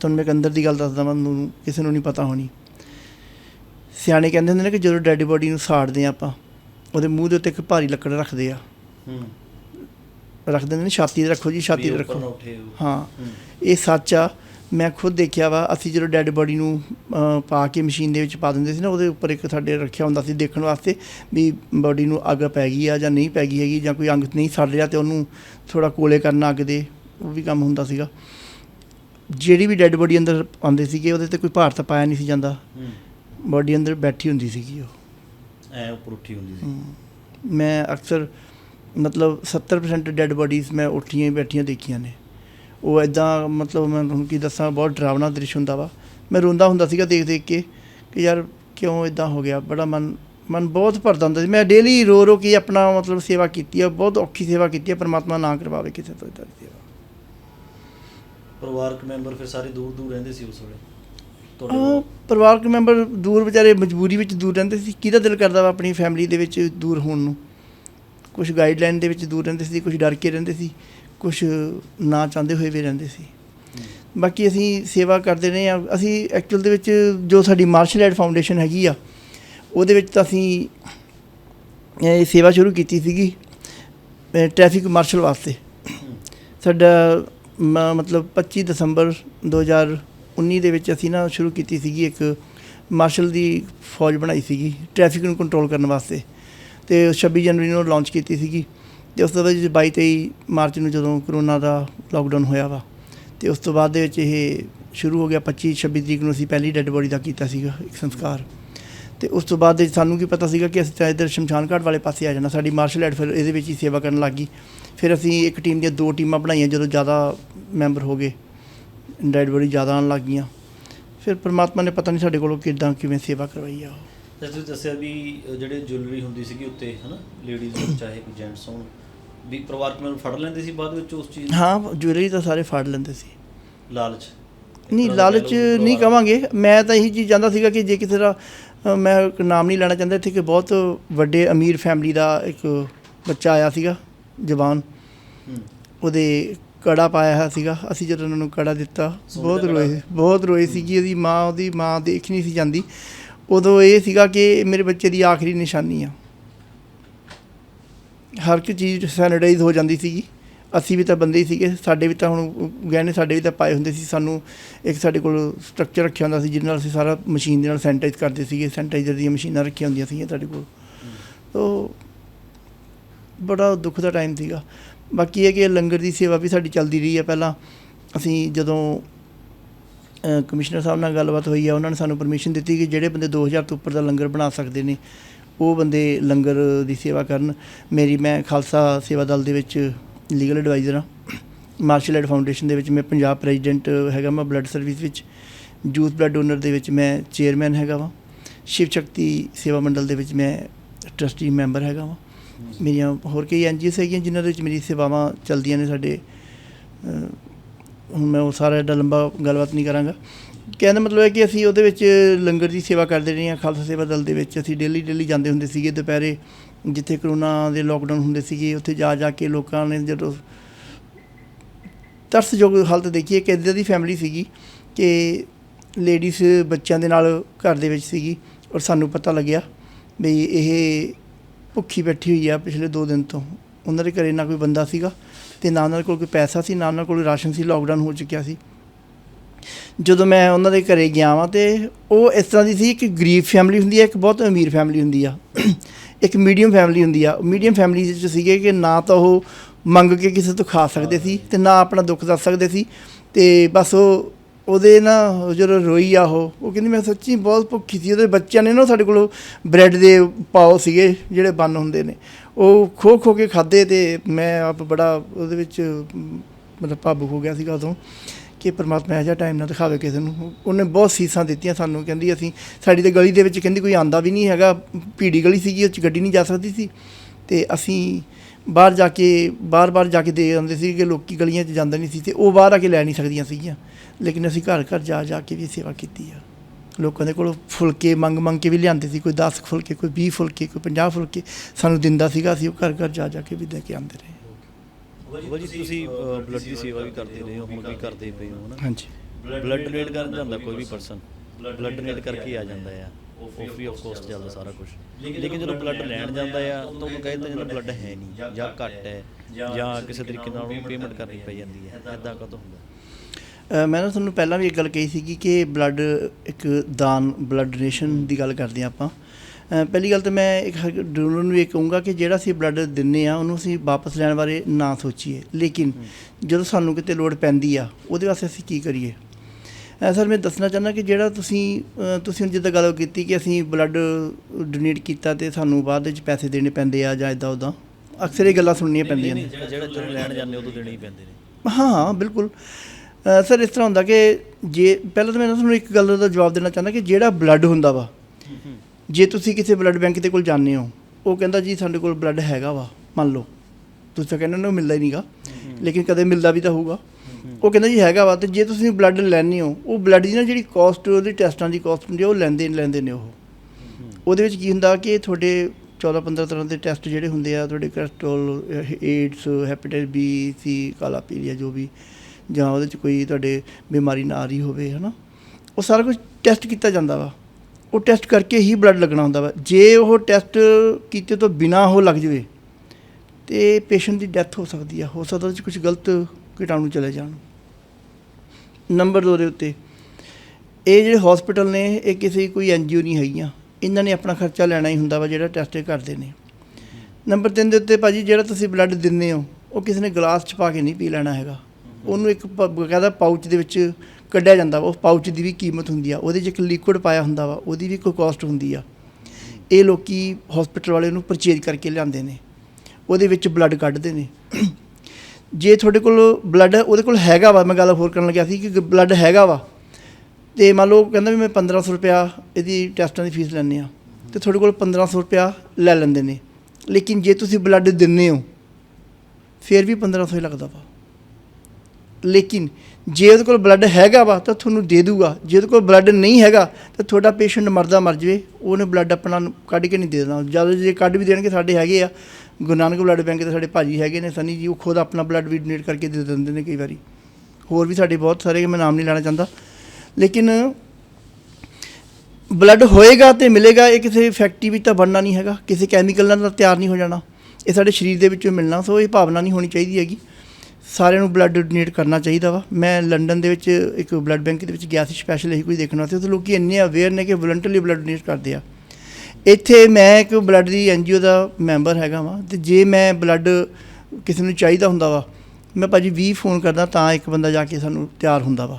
ਤੁਹਾਨੂੰ ਮੈਂ ਅੰਦਰ ਦੀ ਗੱਲ ਦੱਸਦਾ ਵਾਂ ਨੂੰ ਕਿਸੇ ਨੂੰ ਨਹੀਂ ਪਤਾ ਹੋਣੀ। ਸਿਆਣੇ ਕਹਿੰਦੇ ਹੁੰਦੇ ਨੇ ਕਿ ਜਦੋਂ ਡੈੱਡ ਬੋਡੀ ਨੂੰ ਸਾੜਦੇ ਆ ਆਪਾਂ ਉਹਦੇ ਮੂੰਹ ਦੇ ਉੱਤੇ ਇੱਕ ਭਾਰੀ ਲੱਕੜ ਰੱਖਦੇ ਆ। ਹੂੰ। ਰੱਖ ਦਿੰਦੇ ਨੇ ਛਾਤੀ ਤੇ ਰੱਖੋ ਜੀ ਛਾਤੀ ਤੇ ਰੱਖੋ। ਹਾਂ ਇਹ ਸੱਚ ਆ। ਮੈਂ ਖੁਦ ਦੇਖਿਆ ਵਾ ਅਸੀਂ ਜਦੋਂ ਡੈੱਡ ਬੋਡੀ ਨੂੰ ਪਾ ਕੇ ਮਸ਼ੀਨ ਦੇ ਵਿੱਚ ਪਾ ਦਿੰਦੇ ਸੀ ਨਾ ਉਹਦੇ ਉੱਪਰ ਇੱਕ ਸਾਡੇ ਰੱਖਿਆ ਹੁੰਦਾ ਸੀ ਦੇਖਣ ਵਾਸਤੇ ਵੀ ਬੋਡੀ ਨੂੰ ਅੱਗ ਪੈ ਗਈ ਆ ਜਾਂ ਨਹੀਂ ਪੈ ਗਈ ਹੈਗੀ ਜਾਂ ਕੋਈ ਅੰਗ ਨਹੀਂ ਸੜ ਰਿਹਾ ਤੇ ਉਹਨੂੰ ਥੋੜਾ ਕੋਲੇ ਕਰਨਾ ਅੱਗ ਦੇ ਉਹ ਵੀ ਕੰਮ ਹੁੰਦਾ ਸੀਗਾ। ਜਿਹੜੀ ਵੀ ਡੈੱਡ ਬੋਡੀ ਅੰਦਰ ਆਉਂਦੇ ਸੀਗੇ ਉਹਦੇ ਤੇ ਕੋਈ ਭਾਰ ਤਾਂ ਪਾਇਆ ਨਹੀਂ ਸੀ ਜਾਂਦਾ। ਬੋਡੀ ਅੰਦਰ ਬੈਠੀ ਹੁੰਦੀ ਸੀਗੀ ਉਹ। ਐ ਉੱਪਰ ਉੱਠੀ ਹੁੰਦੀ ਸੀ। ਮੈਂ ਅਕਸਰ ਮਤਲਬ 70% ਡੈੱਡ ਬੋਡੀਜ਼ ਮੈਂ ਉੱਠੀਆਂ ਹੀ ਬੈਠੀਆਂ ਦੇਖੀਆਂ ਨੇ। ਉਹ ਐਦਾਂ ਮਤਲਬ ਮੈਂ ਤੁਹਾਨੂੰ ਕੀ ਦੱਸਾਂ ਬਹੁਤ ਡਰਾਵਨਾ ਦ੍ਰਿਸ਼ ਹੁੰਦਾ ਵਾ। ਮੈਂ ਰੋਂਦਾ ਹੁੰਦਾ ਸੀਗਾ ਦੇਖ ਦੇਖ ਕੇ ਕਿ ਯਾਰ ਕਿਉਂ ਇਦਾਂ ਹੋ ਗਿਆ? ਬੜਾ ਮਨ ਮਨ ਬਹੁਤ ਭਰਦਾ ਹੁੰਦਾ ਸੀ। ਮੈਂ ਡੇਲੀ ਰੋ ਰੋ ਕੇ ਆਪਣਾ ਮਤਲਬ ਸੇਵਾ ਕੀਤੀ ਆ ਬਹੁਤ ਔਖੀ ਸੇਵਾ ਕੀਤੀ ਆ ਪਰਮਾਤਮਾ ਨਾ ਕਰਵਾਵੇ ਕਿਸੇ ਤੋਂ ਇਦਾਂ ਦੀ ਸੇਵਾ। ਪਰਿਵਾਰਕ ਮੈਂਬਰ ਫਿਰ ਸਾਰੇ ਦੂਰ ਦੂਰ ਰਹਿੰਦੇ ਸੀ ਉਸ ਵੇਲੇ ਤੁਹਾਡੇ ਹਾਂ ਕੋਲ? ਪਰਿਵਾਰਕ ਮੈਂਬਰ ਦੂਰ ਵਿਚਾਰੇ ਮਜਬੂਰੀ ਵਿੱਚ ਦੂਰ ਰਹਿੰਦੇ ਸੀ ਕਿਹਦਾ ਦਿਲ ਕਰਦਾ ਵਾ ਆਪਣੀ ਫੈਮਿਲੀ ਦੇ ਵਿੱਚ ਦੂਰ ਹੋਣ ਨੂੰ ਕੁਝ ਗਾਈਡਲਾਈਨ ਦੇ ਵਿੱਚ ਦੂਰ ਰਹਿੰਦੇ ਸੀ ਕੁਝ ਡਰ ਕੇ ਰਹਿੰਦੇ ਸੀ ਕੁਝ ਨਾ ਚਾਹੁੰਦੇ ਹੋਏ ਵੀ ਰਹਿੰਦੇ ਸੀ। ਬਾਕੀ ਅਸੀਂ ਸੇਵਾ ਕਰਦੇ ਰਹੇ ਆ ਅਸੀਂ ਐਕਚੁਅਲ ਦੇ ਵਿੱਚ ਜੋ ਸਾਡੀ ਮਾਰਸ਼ਲ ਆਰਟ ਫਾਊਂਡੇਸ਼ਨ ਹੈਗੀ ਆ ਉਹਦੇ ਵਿੱਚ ਤਾਂ ਅਸੀਂ ਇਹ ਸੇਵਾ ਸ਼ੁਰੂ ਕੀਤੀ ਸੀਗੀ ਟ੍ਰੈਫਿਕ ਮਾਰਸ਼ਲ ਵਾਸਤੇ। ਸਾਡਾ ਮ- ਮਤਲਬ 25 ਦਸੰਬਰ 2019 ਦੇ ਵਿੱਚ ਅਸੀਂ ਨਾ ਸ਼ੁਰੂ ਕੀਤੀ ਸੀਗੀ ਇੱਕ ਮਾਰਸ਼ਲ ਦੀ ਫੌਜ ਬਣਾਈ ਸੀਗੀ, ਟ੍ਰੈਫਿਕ ਨੂੰ ਕੰਟਰੋਲ ਕਰਨ ਵਾਸਤੇ। ਤੇ 26 ਜਨਵਰੀ ਨੂੰ ਲਾਂਚ ਕੀਤੀ ਸੀਗੀ ਤੇ ਉਸ ਤੋਂ ਬਾਅਦ 22 23 ਮਾਰਚ ਨੂੰ ਜਦੋਂ ਕਰੋਨਾ ਦਾ ਲਾਕਡਾਊਨ ਹੋਇਆ ਵਾ, ਤੇ ਉਸ ਤੋਂ ਬਾਅਦ ਦੇ ਵਿੱਚ ਇਹ ਸ਼ੁਰੂ ਹੋ ਗਿਆ 25 26 ਤਰੀਕ ਨੂੰ ਅਸੀਂ ਪਹਿਲੀ ਡੈੱਡ ਬੋਡੀ ਦਾ ਕੀਤਾ ਸੀਗਾ ਇੱਕ ਸੰਸਕਾਰ। ਤੇ ਉਸ ਤੋਂ ਬਾਅਦ ਸਾਨੂੰ ਕੀ ਪਤਾ ਸੀਗਾ ਕਿ ਅਸੀਂ ਤਾਂ ਇੱਧਰ ਸ਼ਮਸ਼ਾਨ ਘਾਟ ਵਾਲੇ ਪਾਸੇ ਆ ਜਾਣਾ। ਸਾਡੀ ਮਾਰਸ਼ਲ ਆਰਟ ਫਿਰ ਇਹਦੇ ਵਿੱਚ ਹੀ ਸੇਵਾ ਕਰਨ ਲੱਗ ਗਈ। ਫਿਰ ਅਸੀਂ ਇੱਕ ਟੀਮ ਦੀਆਂ ਦੋ ਟੀਮਾਂ ਬਣਾਈਆਂ ਜਦੋਂ ਜ਼ਿਆਦਾ ਮੈਂਬਰ ਹੋ ਗਏ। ਡੈਡ ਬੋਡੀ ਜ਼ਿਆਦਾ ਆਉਣ ਲੱਗ ਗਈਆਂ। ਫਿਰ ਪ੍ਰਮਾਤਮਾ ਨੇ ਪਤਾ ਨਹੀਂ ਸਾਡੇ ਕੋਲੋਂ ਕਿੱਦਾਂ ਕਿਵੇਂ ਸੇਵਾ ਕਰਵਾਈ ਆ ਤੁਸੀਂ ਦੱਸਿਆ ਵੀ ਜਿਹੜੇ ਜੁਐਲਰੀ ਹੁੰਦੀ ਸੀਗੀ ਉੱਤੇ ਹਨਾ? ਲੇਡੀਜ਼ ਹੋਣ ਚਾਹੇ ਕੋਈ ਜੈਂਟਸ ਹੋਣ। ਵੀ ਪਰਿਵਾਰਕ ਮੈਂਬਰ ਫੜ ਲੈਂਦੇ ਸੀ ਬਾਅਦ ਵਿੱਚ ਉਸ ਚੀਜ਼? ਹਾਂ ਜੁਐਲਰੀ ਤਾਂ ਸਾਰੇ ਫੜ ਲੈਂਦੇ ਸੀ। ਲਾਲਚ? ਨਹੀਂ ਲਾਲਚ ਨਹੀਂ ਕਵਾਂਗੇ। ਮੈਂ ਤਾਂ ਇਹੀ ਚੀਜ਼ ਚਾਹੁੰਦਾ ਸੀਗਾ ਕਿ ਜੇ ਕਿਸੇ ਦਾ ਮੈਂ ਇੱਕ ਨਾਮ ਨਹੀਂ ਲੈਣਾ ਚਾਹੁੰਦਾ ਇੱਥੇ ਕਿ ਬਹੁਤ ਵੱਡੇ ਅਮੀਰ ਫੈਮਿਲੀ ਦਾ ਇੱਕ ਬੱਚਾ ਆਇਆ ਸੀਗਾ ਜਵਾਨ। ਉਹਦੇ ਕੜਾ ਪਾਇਆ ਹੋਇਆ ਸੀਗਾ। ਅਸੀਂ ਜਦੋਂ ਉਹਨਾਂ ਨੂੰ ਕੜਾ ਦਿੱਤਾ ਬਹੁਤ ਰੋਏ। ਬਹੁਤ ਰੋਏ ਸੀਗੀ। ਉਹਦੀ ਮਾਂ ਉਹਦੀ ਮਾਂ ਦੇਖ ਨਹੀਂ ਸੀ ਜਾਂਦੀ। ਉਦੋਂ ਇਹ ਸੀਗਾ ਕਿ ਮੇਰੇ ਬੱਚੇ ਦੀ ਆਖਰੀ ਨਿਸ਼ਾਨੀ ਆ। ਹਰ ਇੱਕ ਚੀਜ਼ ਸੈਨੇਟਾਈਜ਼ ਹੋ ਜਾਂਦੀ ਸੀਗੀ। ਅਸੀਂ ਵੀ ਤਾਂ ਬੰਦੇ ਹੀ ਸੀਗੇ, ਸਾਡੇ ਵੀ ਤਾਂ ਹੁਣ ਗਹਿਣੇ ਸਾਡੇ ਵੀ ਤਾਂ ਪਾਏ ਹੁੰਦੇ ਸੀ, ਸਾਨੂੰ ਇੱਕ ਸਾਡੇ ਕੋਲ ਸਟਰਕਚਰ ਰੱਖਿਆ ਹੁੰਦਾ ਸੀ, ਜਿਹਦੇ ਨਾਲ ਅਸੀਂ ਸਾਰਾ ਮਸ਼ੀਨ ਦੇ ਨਾਲ ਸੈਨੀਟਾਈਜ਼ ਕਰਦੇ ਸੀਗੇ ਸੈਨੀਟਾਈਜ਼ਰ ਦੀਆਂ ਮਸ਼ੀਨਾਂ ਰੱਖੀਆਂ ਹੁੰਦੀਆਂ ਸੀਗੀਆਂ ਸਾਡੇ ਕੋਲ। ਤੋ ਬੜਾ ਦੁੱਖ ਦਾ ਟਾਈਮ ਸੀਗਾ। ਬਾਕੀ ਇਹ ਕਿ ਲੰਗਰ ਦੀ ਸੇਵਾ ਵੀ ਸਾਡੀ ਚੱਲਦੀ ਰਹੀ ਹੈ ਪਹਿਲਾਂ। ਅਸੀਂ ਜਦੋਂ ਕਮਿਸ਼ਨਰ ਸਾਹਿਬ ਨਾਲ ਗੱਲਬਾਤ ਹੋਈ ਆ, ਉਹਨਾਂ ਨੇ ਸਾਨੂੰ ਪਰਮਿਸ਼ਨ ਦਿੱਤੀ ਕਿ ਜਿਹੜੇ ਬੰਦੇ 2000 ਤੋਂ ਉੱਪਰ ਦਾ ਲੰਗਰ ਬਣਾ ਸਕਦੇ ਨੇ, ਉਹ ਬੰਦੇ ਲੰਗਰ ਦੀ ਸੇਵਾ ਕਰਨ। ਮੇਰੀ, ਮੈਂ ਖਾਲਸਾ ਸੇਵਾ ਦਲ ਦੇ ਵਿੱਚ ਲੀਗਲ ਐਡਵਾਈਜ਼ਰ ਹਾਂ। ਮਾਰਸ਼ਲ ਆਰਟ ਫਾਊਂਡੇਸ਼ਨ ਦੇ ਵਿੱਚ ਮੈਂ ਪੰਜਾਬ ਪ੍ਰੈਜ਼ੀਡੈਂਟ ਹੈਗਾ ਮੈਂ ਬਲੱਡ ਸਰਵਿਸ ਵਿੱਚ। ਯੂਥ ਬਲੱਡ ਡੋਨਰ ਦੇ ਵਿੱਚ ਮੈਂ ਚੇਅਰਮੈਨ ਹੈਗਾ ਵਾਂ। ਸ਼ਿਵ ਸ਼ਕਤੀ ਸੇਵਾ ਮੰਡਲ ਦੇ ਵਿੱਚ ਮੈਂ ਟਰਸਟੀ ਮੈਂਬਰ ਹੈਗਾ ਵਾਂ। ਮੇਰੀਆਂ ਹੋਰ ਕਈ ਐਨਜੀਓਸ ਹੈਗੀਆਂ ਜਿਨ੍ਹਾਂ ਦੇ ਵਿੱਚ ਮੇਰੀ ਸੇਵਾਵਾਂ ਚੱਲਦੀਆਂ ਨੇ ਸਾਡੇ। ਹੁਣ ਮੈਂ ਉਹ ਸਾਰਾ ਐਡਾ ਲੰਬਾ ਗੱਲਬਾਤ ਨਹੀਂ ਕਰਾਂਗਾ। ਕਹਿਣ ਦਾ ਮਤਲਬ ਹੈ ਕਿ ਅਸੀਂ ਉਹਦੇ ਵਿੱਚ ਲੰਗਰ ਦੀ ਸੇਵਾ ਕਰਦੇ ਰਹੇ ਹਾਂ, ਖਾਲਸਾ ਸੇਵਾ ਦਲ ਦੇ ਵਿੱਚ। ਅਸੀਂ ਡੇਲੀ ਡੇਲੀ ਜਾਂਦੇ ਹੁੰਦੇ ਸੀਗੇ ਦੁਪਹਿਰੇ। ਜਿੱਥੇ ਕਰੋਨਾ ਦੇ ਲੋਕਡਾਊਨ ਹੁੰਦੇ ਸੀਗੇ, ਉੱਥੇ ਜਾ ਜਾ ਕੇ ਲੋਕਾਂ ਨੇ ਜਦੋਂ ਤਰਸਯੋਗ ਹਾਲਤ ਦੇਖੀਏ ਹੈ ਕਿ ਇੱਦਾਂ ਦੀ ਫੈਮਿਲੀ ਸੀਗੀ ਕਿ ਲੇਡੀਜ਼ ਬੱਚਿਆਂ ਦੇ ਨਾਲ ਘਰ ਦੇ ਵਿੱਚ ਸੀਗੀ ਔਰ ਸਾਨੂੰ ਪਤਾ ਲੱਗਿਆ ਵੀ ਇਹ ਭੁੱਖੀ ਬੈਠੀ ਹੋਈ ਆ ਪਿਛਲੇ 2 ਦਿਨ ਤੋਂ। ਉਹਨਾਂ ਦੇ ਘਰੇ ਨਾ ਕੋਈ ਬੰਦਾ ਸੀਗਾ ਤੇ ਨਾ ਉਹਨਾਂ ਕੋਲ ਕੋਈ ਪੈਸਾ ਸੀ, ਨਾ ਉਹਨਾਂ ਕੋਲ ਰਾਸ਼ਨ ਸੀ ਲੋਕਡਾਊਨ ਹੋ ਚੁੱਕਿਆ ਸੀ। ਜਦੋਂ ਮੈਂ ਉਹਨਾਂ ਦੇ ਘਰੇ ਗਿਆ ਵਾਂ ਤੇ ਉਹ ਇਸ ਤਰ੍ਹਾਂ ਦੀ ਸੀ ਕਿ ਗਰੀਬ ਫੈਮਿਲੀ ਹੁੰਦੀ ਹੈ ਇੱਕ ਬਹੁਤ ਅਮੀਰ ਫੈਮਿਲੀ ਹੁੰਦੀ ਆ। ਇੱਕ ਮੀਡੀਅਮ ਫੈਮਿਲੀ ਹੁੰਦੀ ਆ। ਮੀਡੀਅਮ ਫੈਮਿਲੀ ਵਿੱਚ ਸੀਗੇ ਕਿ ਨਾ ਤਾਂ ਉਹ ਮੰਗ ਕੇ ਕਿਸੇ ਤੋਂ ਖਾ ਸਕਦੇ ਸੀ ਤੇ ਨਾ ਆਪਣਾ ਦੁੱਖ ਦੱਸ ਸਕਦੇ ਸੀ। ਤੇ ਬਸ ਉਹ, ਉਹਦੇ ਨਾ ਉਹ ਜਦੋਂ ਰੋਈ ਆ ਉਹ ਉਹ ਕਹਿੰਦੀ, ਮੈਂ ਸੱਚੀ ਬਹੁਤ ਭੁੱਖੀ ਸੀ। ਉਹਦੇ ਬੱਚਿਆਂ ਨੇ ਨਾ ਸਾਡੇ ਕੋਲ ਬ੍ਰੈਡ ਦੇ ਪਾਓ ਸੀਗੇ, ਜਿਹੜੇ ਬੰਨ ਹੁੰਦੇ ਨੇ। ਉਹ ਖੋ ਖੋ ਕੇ ਖਾਦੇ ਤੇ ਮੈਂ ਆਪ ਬੜਾ ਉਹਦੇ ਵਿੱਚ, ਮਤਲਬ ਭਾਵੁਕ ਹੋ ਗਿਆ ਸੀਗਾ ਉਦੋਂ। ਕਿ ਪਰਮਾਤਮਾ ਇਹੋ ਜਿਹਾ ਟਾਈਮ ਨਾ ਦਿਖਾਵੇ ਕਿਸੇ ਨੂੰ। ਉਹਨੇ ਬਹੁਤ ਸੀਸਾਂ ਦਿੱਤੀਆਂ ਸਾਨੂੰ। ਕਹਿੰਦੀ ਅਸੀਂ, ਸਾਡੀ ਤੇ ਗਲੀ ਦੇ ਵਿੱਚ ਕਹਿੰਦੀ ਕੋਈ ਆਂਦਾ ਵੀ ਨਹੀਂ ਹੈਗਾ। ਭੀੜੀ ਗਲੀ ਸੀਗੀ, ਉਹ 'ਚ ਗੱਡੀ ਨਹੀਂ ਜਾ ਸਕਦੀ ਸੀ। ਤੇ ਅਸੀਂ ਬਾਹਰ ਜਾ ਕੇ, ਬਾਰ-ਬਾਰ ਜਾ ਕੇ ਦੇ ਆਉਂਦੇ ਸੀ ਕਿ ਲੋਕੀ ਗਲੀਆਂ 'ਚ ਜਾਂਦੇ ਨਹੀਂ ਸੀ ਤੇ ਉਹ ਬਾਹਰ ਆ ਕੇ ਲੈ ਨਹੀਂ ਸਕਦੀਆਂ ਸੀਗੀਆਂ। ਲੇਕਿਨ ਅਸੀਂ ਘਰ ਘਰ ਜਾ ਜਾ ਕੇ ਵੀ ਸੇਵਾ ਕੀਤੀ ਆ। ਲੋਕਾਂ ਦੇ ਕੋਲੋਂ ਫੁਲਕੇ ਮੰਗ ਮੰਗ ਕੇ ਵੀ ਲਿਆਂਦੇ ਸੀ। ਕੋਈ 10 ਫੁਲਕੇ, ਕੋਈ 20 ਫੁਲਕੇ, ਕੋਈ 50 ਫੁਲਕੇ ਸਾਨੂੰ ਦਿੰਦਾ ਸੀਗਾ। ਅਸੀਂ ਉਹ ਘਰ ਘਰ ਜਾ ਜਾ ਕੇ ਵੀ ਦੇ ਕੇ ਆਉਂਦੇ ਰਹੇ। ਜੀ ਤੁਸੀਂ ਬਲੱਡ ਦੀ ਸੇਵਾ ਵੀ ਕਰਦੇ ਰਹੇ ਹੋ ਹੁਣ ਵੀ ਕਰਦੇ ਪਏ ਹੋ ਹਨਾ? ਹਾਂਜੀ। ਬਲੱਡ ਡੋਨੇਟ ਕਰਨ ਜਾਂਦਾ ਕੋਈ ਵੀ ਪਰਸਨ ਬਲੱਡ ਡੋਨੇਟ ਕਰਕੇ ਆ ਜਾਂਦਾ ਆ। ਉਹ ਫ੍ਰੀ ਆਫ ਕੋਸਟ ਚੱਲਦਾ ਸਾਰਾ ਕੁਝ ਲੇਕਿਨ ਜਦੋਂ ਬਲੱਡ ਲੈਣ ਜਾਂਦਾ ਆ ਤਾਂ ਉਹਨੂੰ ਕਹਿੰਦਾ ਜਿਹੜਾ ਬਲੱਡ ਹੈ ਨਹੀਂ ਜਾਂ ਘੱਟ ਹੈ ਜਾਂ ਕਿਸੇ ਤਰੀਕੇ ਨਾਲ ਉਹਨੂੰ ਪੇਮੈਂਟ ਕਰਨੀ ਪੈ ਜਾਂਦੀ ਹੈ ਐਦਾਂ ਕਦੋਂ ਹੁੰਦਾ? ਮੈਂ ਨਾ ਤੁਹਾਨੂੰ ਪਹਿਲਾਂ ਵੀ ਇੱਕ ਗੱਲ ਕਹੀ ਸੀਗੀ ਕਿ ਬਲੱਡ ਇੱਕ ਦਾਨ ਬਲੱਡ ਡੋਨੇਸ਼ਨ ਦੀ ਗੱਲ ਕਰਦੇ ਹਾਂ ਆਪਾਂ। ਪਹਿਲੀ ਗੱਲ ਤਾਂ ਮੈਂ ਇੱਕ ਡੋਨਰ ਨੂੰ ਇਹ ਕਹੂੰਗਾ ਕਿ ਜਿਹੜਾ ਅਸੀਂ ਬਲੱਡ ਦਿੰਨੇ ਆ ਉਹਨੂੰ ਅਸੀਂ ਵਾਪਸ ਲੈਣ ਬਾਰੇ ਨਾ ਸੋਚੀਏ। ਲੇਕਿਨ ਜਦੋਂ ਸਾਨੂੰ ਕਿਤੇ ਲੋੜ ਪੈਂਦੀ ਆ ਉਹਦੇ ਵਾਸਤੇ ਅਸੀਂ ਕੀ ਕਰੀਏ? ਸਰ ਮੈਂ ਦੱਸਣਾ ਚਾਹੁੰਦਾ ਕਿ ਜਿਹੜਾ ਤੁਸੀਂ ਤੁਸੀਂ ਹੁਣ ਜਿੱਦਾਂ ਗੱਲ ਕੀਤੀ ਕਿ ਅਸੀਂ ਬਲੱਡ ਡੋਨੇਟ ਕੀਤਾ ਤੇ ਸਾਨੂੰ ਬਾਅਦ ਵਿੱਚ ਪੈਸੇ ਦੇਣੇ ਪੈਂਦੇ ਆ ਜਾਂ ਇਦਾਂ ਉਦਾਂ ਅਕਸਰ ਇਹ ਗੱਲਾਂ ਸੁਣਨੀਆਂ ਪੈਂਦੀਆਂ ਨੇ। ਜਿਹੜਾ ਜਦੋਂ ਲੈਣ ਜਾਂਦੇ ਉਦੋਂ ਦੇਣੇ ਹੀ ਪੈਂਦੇ ਨੇ। ਹਾਂ ਹਾਂ ਬਿਲਕੁਲ। ਸਰ ਇਸ ਤਰ੍ਹਾਂ ਹੁੰਦਾ ਕਿ ਜੇ ਪਹਿਲਾਂ ਤਾਂ ਮੈਂ ਤੁਹਾਨੂੰ ਇੱਕ ਗੱਲ ਦਾ ਜਵਾਬ ਦੇਣਾ ਚਾਹੁੰਦਾ ਕਿ ਜਿਹੜਾ ਬਲੱਡ ਹੁੰਦਾ ਵਾ ਜੇ ਤੁਸੀਂ ਕਿਸੇ ਬਲੱਡ ਬੈਂਕ ਦੇ ਕੋਲ ਜਾਂਦੇ ਹੋ ਉਹ ਕਹਿੰਦਾ ਜੀ ਸਾਡੇ ਕੋਲ ਬਲੱਡ ਹੈਗਾ ਵਾ ਮੰਨ ਲਓ। ਤੁਸੀਂ ਤਾਂ ਕਹਿੰਦੇ ਨਾ ਮਿਲਦਾ ਹੀ ਨਹੀਂਗਾ ਲੇਕਿਨ ਕਦੇ ਮਿਲਦਾ ਵੀ ਤਾਂ ਹੋਊਗਾ। ਉਹ ਕਹਿੰਦਾ ਜੀ ਹੈਗਾ ਵਾ ਤੇ ਜੇ ਤੁਸੀਂ ਬਲੱਡ ਲੈਣੇ ਹੋ ਉਹ ਬਲੱਡ ਦੀ ਨਾ ਜਿਹੜੀ ਕਾਸਟ ਉਹਦੀ ਟੈਸਟਾਂ ਦੀ ਕਾਸਟ ਹੁੰਦੀ ਉਹ ਲੈਂਦੇ ਲੈਂਦੇ ਨੇ ਉਹ। ਉਹਦੇ ਵਿੱਚ ਕੀ ਹੁੰਦਾ ਕਿ ਤੁਹਾਡੇ 14 15 ਤਰ੍ਹਾਂ ਦੇ ਟੈਸਟ ਜਿਹੜੇ ਹੁੰਦੇ ਆ ਤੁਹਾਡੇ cholesterol AIDS hepatitis B C ਕਾਲਾ ਪੀਲੀਆ ਜੋ ਵੀ ਜਾਂ ਉਹਦੇ ਚ ਕੋਈ ਤੁਹਾਡੇ ਬਿਮਾਰੀ ਨਾ ਆ ਰਹੀ ਹੋਵੇ ਹਨਾ। ਉਹ ਸਾਰਾ ਕੁਝ ਟੈਸਟ ਕੀਤਾ ਜਾਂਦਾ ਵਾ। ਉਹ ਟੈਸਟ ਕਰਕੇ ਹੀ ਬਲੱਡ ਲੱਗਣਾ ਹੁੰਦਾ ਵਾ। ਜੇ ਉਹ ਟੈਸਟ ਕੀਤੇ ਤੋਂ ਬਿਨਾ ਉਹ ਲੱਗ ਜਵੇ, ਤੇ ਪੇਸ਼ੈਂਟ ਦੀ ਡੈਥ ਹੋ ਸਕਦੀ ਆ। ਹੋ ਸਕਦਾ ਉਹਦੇ ਚ ਕੁਝ ਗਲਤ ਕੀਟਾਣੂ ਚਲੇ ਜਾਣ। ਨੰਬਰ 2 ਦੇ ਉੱਤੇ, ਇਹ ਜਿਹੜੇ ਹਸਪੀਟਲ ਨੇ, ਇਹ ਕਿਸੇ ਕੋਈ ਐਨਜੀਓ ਨਹੀਂ ਹੈਗੀਆਂ। ਇਹਨਾਂ ਨੇ ਆਪਣਾ ਖਰਚਾ ਲੈਣਾ ਹੀ ਹੁੰਦਾ ਵਾ, ਜਿਹੜਾ ਟੈਸਟ ਕਰਦੇ ਨੇ। ਨੰਬਰ 3 ਦੇ ਉੱਤੇ ਭਾਜੀ, ਜਿਹੜਾ ਤੁਸੀਂ ਬਲੱਡ ਦਿੰਦੇ ਹੋ, ਉਹ ਕਿਸੇ ਨੇ ਗਲਾਸ 'ਚ ਪਾ ਕੇ ਨਹੀਂ ਪੀ ਲੈਣਾ ਹੈਗਾ। ਉਹਨੂੰ ਇੱਕ ਪ- ਬਕਾਇਦਾ ਪਾਊਚ ਦੇ ਵਿੱਚ ਕੱਢਿਆ ਜਾਂਦਾ ਵਾ ਉਸ ਪਾਊਚ ਦੀ ਵੀ ਕੀਮਤ ਹੁੰਦੀ ਆ, ਉਹਦੇ 'ਚ ਇੱਕ ਲਿਕੁਇਡ ਪਾਇਆ ਹੁੰਦਾ ਵਾ, ਉਹਦੀ ਵੀ ਕੋਈ ਕਾਸਟ ਹੁੰਦੀ ਆ। ਇਹ ਲੋਕੀ ਹਸਪੀਟਲ ਵਾਲੇ ਨੂੰ ਪਰਚੇਜ ਕਰਕੇ ਲਿਆਉਂਦੇ ਨੇ, ਉਹਦੇ ਵਿੱਚ ਬਲੱਡ ਕੱਢਦੇ ਨੇ। ਜੇ ਤੁਹਾਡੇ ਕੋਲ ਬਲੱਡ ਉਹਦੇ ਕੋਲ ਹੈਗਾ ਵਾ, ਮੈਂ ਗੱਲ ਹੋਰ ਕਰਨ ਲੱਗਿਆ ਸੀ ਕਿ ਬਲੱਡ ਹੈਗਾ ਵਾ, ਤੇ ਮੰਨ ਲਓ ਕਹਿੰਦਾ ਵੀ ਮੈਂ 1500 ਰੁਪਿਆ ਇਹਦੀ ਟੈਸਟਾਂ ਦੀ ਫੀਸ ਲੈਂਦੇ ਆ, ਤੇ ਤੁਹਾਡੇ ਕੋਲ 1500 ਰੁਪਿਆ ਲੈ ਲੈਂਦੇ ਨੇ। ਲੇਕਿਨ ਜੇ ਤੁਸੀਂ ਬਲੱਡ ਦਿੰਦੇ ਹੋ, ਫਿਰ ਵੀ 1500 ਹੀ ਲੱਗਦਾ ਵਾ। ਲੇਕਿਨ ਜੇ ਉਹਦੇ ਕੋਲ ਬਲੱਡ ਹੈਗਾ ਵਾ ਤਾਂ ਤੁਹਾਨੂੰ ਦੇ ਦੂਗਾ। ਜੇ ਉਹਦੇ ਕੋਲ ਬਲੱਡ ਨਹੀਂ ਹੈਗਾ ਤਾਂ ਤੁਹਾਡਾ ਪੇਸ਼ੈਂਟ ਮਰਦਾ ਮਰ ਜਵੇ। ਉਹਨੇ ਬਲੱਡ ਆਪਣਾ ਕੱਢ ਕੇ ਨਹੀਂ ਦੇ ਦੇਣਾ। ਜਦ ਜੇ ਕੱਢ ਵੀ ਦੇਣਗੇ ਸਾਡੇ ਹੈਗੇ ਆ। ਗੁਰੂ ਨਾਨਕ ਬਲੱਡ ਬੈਂਕ ਦੇ ਸਾਡੇ ਭਾਜੀ ਹੈਗੇ ਨੇ, ਸਨੀ ਜੀ, ਉਹ ਖੁਦ ਆਪਣਾ ਬਲੱਡ ਵੀ ਡੋਨੇਟ ਕਰਕੇ ਦੇ ਦਿੰਦੇ ਨੇ ਕਈ ਵਾਰੀ। ਹੋਰ ਵੀ ਸਾਡੇ ਬਹੁਤ ਸਾਰੇ, ਮੈਂ ਨਾਮ ਨਹੀਂ ਲੈਣਾ ਚਾਹੁੰਦਾ। ਲੇਕਿਨ ਬਲੱਡ ਹੋਏਗਾ ਤੇ ਮਿਲੇਗਾ, ਇਹ ਕਿਸੇ ਫੈਕਟਰੀ ਵਿੱਚ ਤਾਂ ਬਣਨਾ ਨਹੀਂ ਹੈਗਾ। ਕਿਸੇ ਕੈਮੀਕਲ ਨਾਲ ਤਾਂ ਤਿਆਰ ਨਹੀਂ ਹੋ ਜਾਣਾ। ਇਹ ਸਾਡੇ ਸਰੀਰ ਦੇ ਵਿੱਚੋਂ ਮਿਲਣਾ, ਸੋ ਇਹ ਭਾਵਨਾ ਨਹੀਂ ਹੋਣੀ ਚਾਹੀਦੀ ਹੈਗੀ। ਸਾਰਿਆਂ ਨੂੰ ਬਲੱਡ ਡੋਨੇਟ ਕਰਨਾ ਚਾਹੀਦਾ ਵਾ। ਮੈਂ ਲੰਡਨ ਦੇ ਵਿੱਚ ਇੱਕ ਬਲੱਡ ਬੈਂਕ ਦੇ ਵਿੱਚ ਗਿਆ ਸੀ ਸਪੈਸ਼ਲ ਇਹੀ ਕੁਝ ਦੇਖਣ ਵਾਸਤੇ। ਉੱਥੇ ਲੋਕੀ ਇੰਨੇ ਅਵੇਅਰ ਨੇ ਕਿ ਵਲੰਟਰਲੀ ਬਲੱਡ ਡੋਨੇਟ ਕਰਦੇ ਆ। ਇੱਥੇ ਮੈਂ ਇੱਕ ਬਲੱਡ ਦੀ ਐਨਜੀਓ ਦਾ ਮੈਂਬਰ ਹੈਗਾ ਵਾਂ ਤੇ ਜੇ ਮੈਂ ਬਲੱਡ ਕਿਸੇ ਨੂੰ ਚਾਹੀਦਾ ਹੁੰਦਾ ਵਾ, ਮੈਂ ਭਾਜੀ 20 ਫੋਨ ਕਰਦਾ ਤਾਂ ਇੱਕ ਬੰਦਾ ਜਾ ਕੇ ਸਾਨੂੰ ਤਿਆਰ ਹੁੰਦਾ ਵਾ।